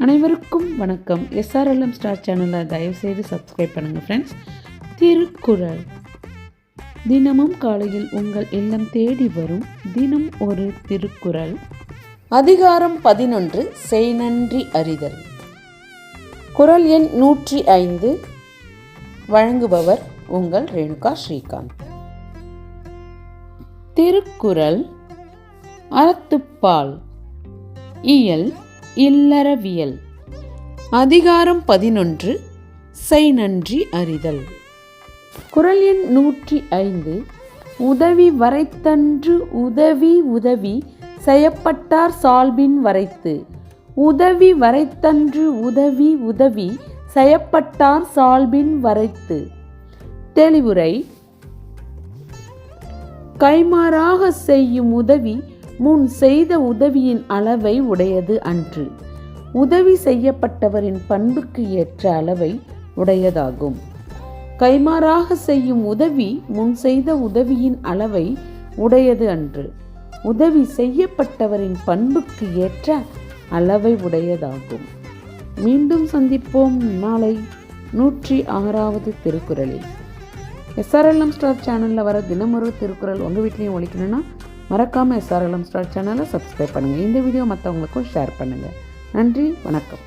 அனைவருக்கும் வணக்கம். SRLM star சேனலை தயவுசெய்து சப்ஸ்கிரைப் பண்ணுங்கள் ஃப்ரெண்ட்ஸ் திருக்குறள். தினமும் காலையில் உங்கள் இல்லம் தேடி வரும். தினம் ஒரு திருக்குறள். அதிகாரம் பதினொன்று செய் நன்றி அறிதல். குறள் எண் நூற்றி ஐந்து. வழங்குபவர் உங்கள் ரேணுகா ஸ்ரீகாந்த். திருக்குறள். அறத்துப்பால். இயல். இல்லறவியல். அதிகாரம் பதினொன்று செய் நன்றி அறிதல். குரல் எண் நூற்றி ஐந்து உதவி வரைத்தன்று உதவி உதவி செய்யப்பட்டார் சால்பின் வரைத்து. உதவி வரைத்தன்று உதவி உதவி செய்யப்பட்டார் சால்பின் வரைத்து. தெளிவுரை கைமாறாக செய்யும் உதவி முன் செய்த உதவியின் அளவை உடையது அன்று. உதவி செய்யப்பட்டவரின் பண்புக்கு ஏற்ற அளவை உடையதாகும். கைமாறாக செய்யும் உதவி முன் செய்த உதவியின் அளவை உடையது அன்று. உதவி செய்யப்பட்டவரின் பண்புக்கு ஏற்ற அளவை உடையதாகும். மீண்டும் சந்திப்போம் நாளை நூற்றி ஆறாவது திருக்குறளில். எஸ்ஆர்எல்எம் ஸ்டார் சேனலில் வர தினமொரு திருக்குறள் உங்கள் வீட்லேயும் ஒழிக்கணும்னா மறக்காமல் எஸ்ஆர்எல்எம் ஸ்டார் சேனலை சப்ஸ்கிரைப் பண்ணுங்கள் இந்த வீடியோ மற்றவங்களுக்கும் ஷேர் பண்ணுங்கள் நன்றி வணக்கம்.